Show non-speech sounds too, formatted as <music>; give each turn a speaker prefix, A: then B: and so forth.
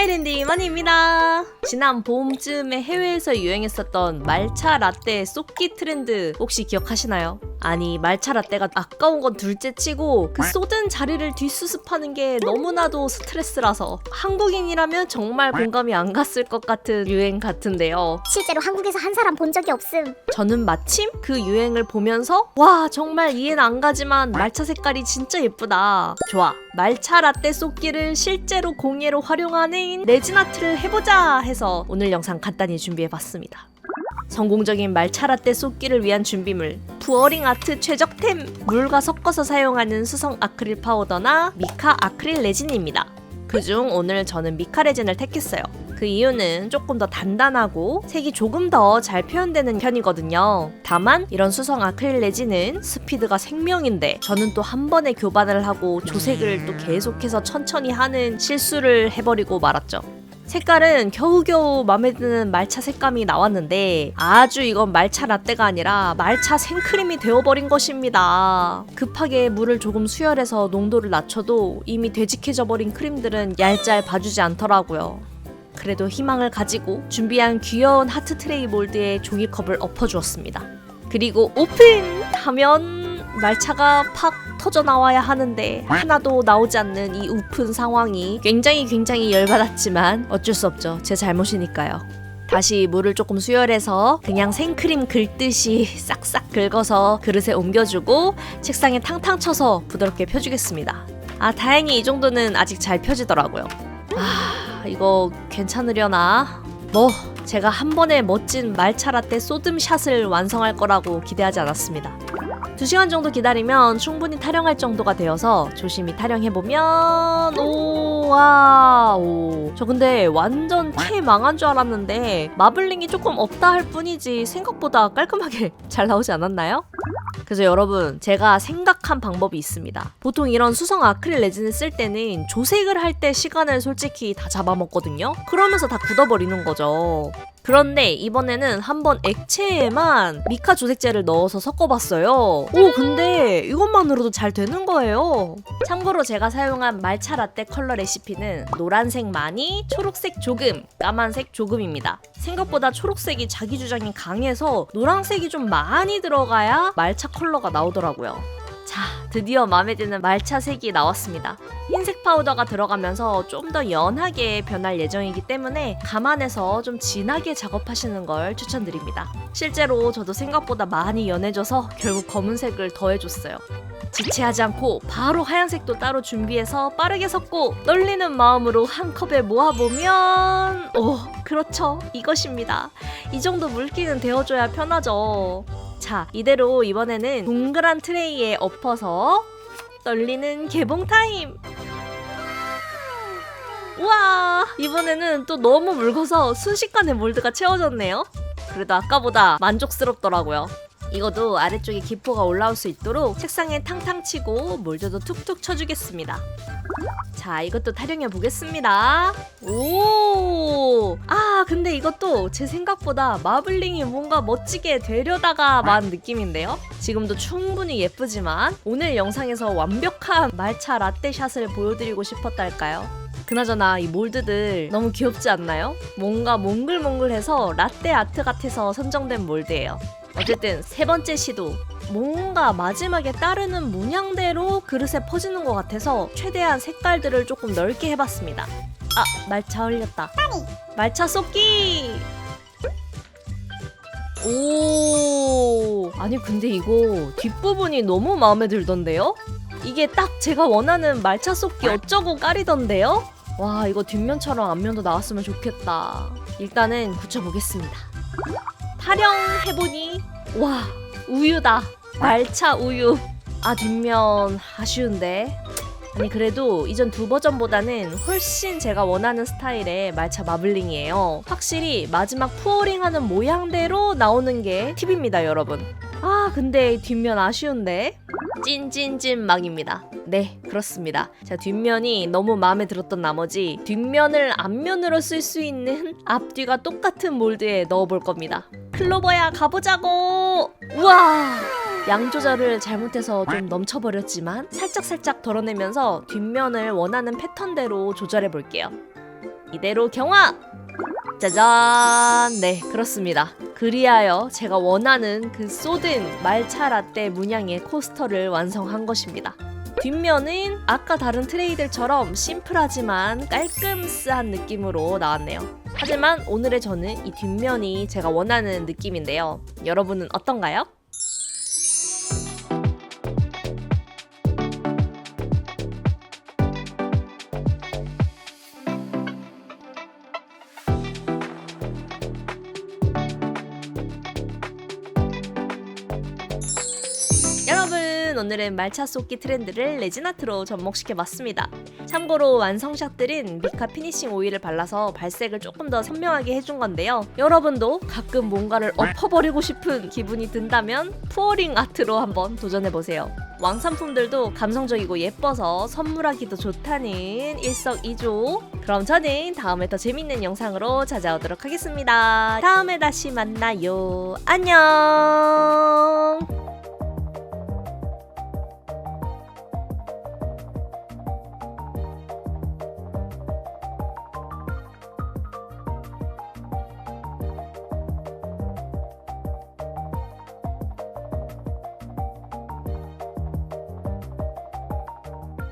A: 하이랜드 이만희입니다. 지난 봄쯤에 해외에서 유행했었던 말차 라떼 쏟기 트렌드 혹시 기억하시나요? 아니 말차 라떼가 아까운 건 둘째 치고 그 쏟은 자리를 뒷수습하는 게 너무나도 스트레스라서 한국인이라면 정말 공감이 안 갔을 것 같은 유행 같은데요.
B: 실제로 한국에서 한 사람 본 적이 없음.
A: 저는 마침 그 유행을 보면서 와 정말 이해는 안 가지만 말차 색깔이 진짜 예쁘다. 좋아 말차 라떼 쏟기를 실제로 공예로 활용하는 레진 아트를 해보자 해서 오늘 영상 간단히 준비해봤습니다. 성공적인 말차 라떼 쏟기를 위한 준비물 부어링 아트 최적템 물과 섞어서 사용하는 수성 아크릴 파우더나 미카 아크릴 레진입니다. 그중 오늘 저는 미카 레진을 택했어요. 그 이유는 조금 더 단단하고 색이 조금 더 잘 표현되는 편이거든요. 다만 이런 수성 아크릴 레진은 스피드가 생명인데 저는 또 한 번에 교반을 하고 조색을 또 계속해서 천천히 하는 실수를 해버리고 말았죠. 색깔은 겨우겨우 마음에 드는 말차 색감이 나왔는데 아주 이건 말차 라떼가 아니라 말차 생크림이 되어버린 것입니다. 급하게 물을 조금 수혈해서 농도를 낮춰도 이미 되직해져 버린 크림들은 얄짤 봐주지 않더라고요. 그래도 희망을 가지고 준비한 귀여운 하트 트레이 몰드에 종이컵을 엎어주었습니다. 그리고 오픈! 하면 말차가 팍 터져 나와야 하는데 하나도 나오지 않는 이 우픈 상황이 굉장히 굉장히 열받았지만 어쩔 수 없죠. 제 잘못이니까요. 다시 물을 조금 수혈해서 그냥 생크림 긁듯이 <laughs> 싹싹 긁어서 그릇에 옮겨주고 책상에 탕탕 쳐서 부드럽게 펴주겠습니다. 아 다행히 이 정도는 아직 잘 펴지더라고요. 아 이거 괜찮으려나? 뭐 제가 한 번에 멋진 말차 라떼 쏘듬샷을 완성할 거라고 기대하지 않았습니다. 2시간 정도 기다리면 충분히 타령할 정도가 되어서 조심히 타령해보면 오와 오. 저 근데 완전 태 망한 줄 알았는데 마블링이 조금 없다 할 뿐이지 생각보다 깔끔하게 <laughs> 잘 나오지 않았나요? 그래서 여러분 제가 생각 한 방법이 있습니다. 보통 이런 수성 아크릴 레진을 쓸 때는 조색을 할 때 시간을 솔직히 다 잡아먹거든요. 그러면서 다 굳어버리는 거죠. 그런데 이번에는 한번 액체에만 미카 조색제를 넣어서 섞어봤어요. 오 근데 이것만으로도 잘 되는 거예요. 참고로 제가 사용한 말차 라떼 컬러 레시피는 노란색 많이, 초록색 조금, 까만색 조금입니다. 생각보다 초록색이 자기 주장이 강해서 노란색이 좀 많이 들어가야 말차 컬러가 나오더라고요. 자, 드디어 마음에 드는 말차 색이 나왔습니다. 흰색 파우더가 들어가면서 좀 더 연하게 변할 예정이기 때문에 감안해서 좀 진하게 작업하시는 걸 추천드립니다. 실제로 저도 생각보다 많이 연해져서 결국 검은색을 더해줬어요. 지체하지 않고 바로 하얀색도 따로 준비해서 빠르게 섞고 떨리는 마음으로 한 컵에 모아보면 오 그렇죠 이것입니다 이 정도 물기는 되어줘야 편하죠 자 이대로 이번에는 동그란 트레이에 엎어서 떨리는 개봉 타임. 우와 이번에는 또 너무 묽어서 순식간에 몰드가 채워졌네요. 그래도 아까보다 만족스럽더라고요 이것도 아래쪽에 기포가 올라올 수 있도록 책상에 탕탕 치고 몰드도 툭툭 쳐주겠습니다 자 이것도 타령해 보겠습니다 오! 아 근데 이것도 제 생각보다 마블링이 뭔가 멋지게 되려다가 만 느낌인데요 지금도 충분히 예쁘지만 오늘 영상에서 완벽한 말차 라떼 샷을 보여드리고 싶었달까요 그나저나 이 몰드들 너무 귀엽지 않나요? 뭔가 몽글몽글해서 라떼 아트 같아서 선정된 몰드예요. 어쨌든 세 번째 시도 뭔가 마지막에 따르는 문양대로 그릇에 퍼지는 것 같아서 최대한 색깔들을 조금 넓게 해봤습니다. 아 말차 흘렸다. 말차 쏟기. 오 아니 근데 이거 뒷부분이 너무 마음에 들던데요? 이게 딱 제가 원하는 말차 쏟기 어쩌고 깔이던데요? 와 이거 뒷면처럼 앞면도 나왔으면 좋겠다. 일단은 붙여보겠습니다. 타령 해보니 와 우유다. 말차 우유. 아 뒷면 아쉬운데. 아니 그래도 이전 두 버전보다는 훨씬 제가 원하는 스타일의 말차 마블링이에요. 확실히 마지막 푸어링하는 모양대로 나오는 게 팁입니다, 여러분. 아 근데 뒷면 아쉬운데 찐찐찐 망입니다. 네 그렇습니다. 자 뒷면이 너무 마음에 들었던 나머지 뒷면을 앞면으로 쓸 수 있는 앞뒤가 똑같은 몰드에 넣어볼 겁니다. 클로버야 가보자고. 우와. 양 조절을 잘못해서 좀 넘쳐버렸지만 살짝살짝 덜어내면서 뒷면을 원하는 패턴대로 조절해 볼게요. 이대로 경화! 짜잔! 네, 그렇습니다. 그리하여 제가 원하는 그 쏟은 말차 라떼 문양의 코스터를 완성한 것입니다. 뒷면은 아까 다른 트레이들처럼 심플하지만 깔끔스한 느낌으로 나왔네요. 하지만 오늘의 저는 이 뒷면이 제가 원하는 느낌인데요. 여러분은 어떤가요? 오늘은 말차 쏟기 트렌드를 레진아트로 접목시켜봤습니다. 참고로 완성샷들은 미카 피니싱 오일을 발라서 발색을 조금 더 선명하게 해준 건데요. 여러분도 가끔 뭔가를 엎어버리고 싶은 기분이 든다면 푸어링 아트로 한번 도전해보세요. 왕산품들도 감성적이고 예뻐서 선물하기도 좋다는 일석이조. 그럼 저는 다음에 더 재밌는 영상으로 찾아오도록 하겠습니다. 다음에 다시 만나요. 안녕.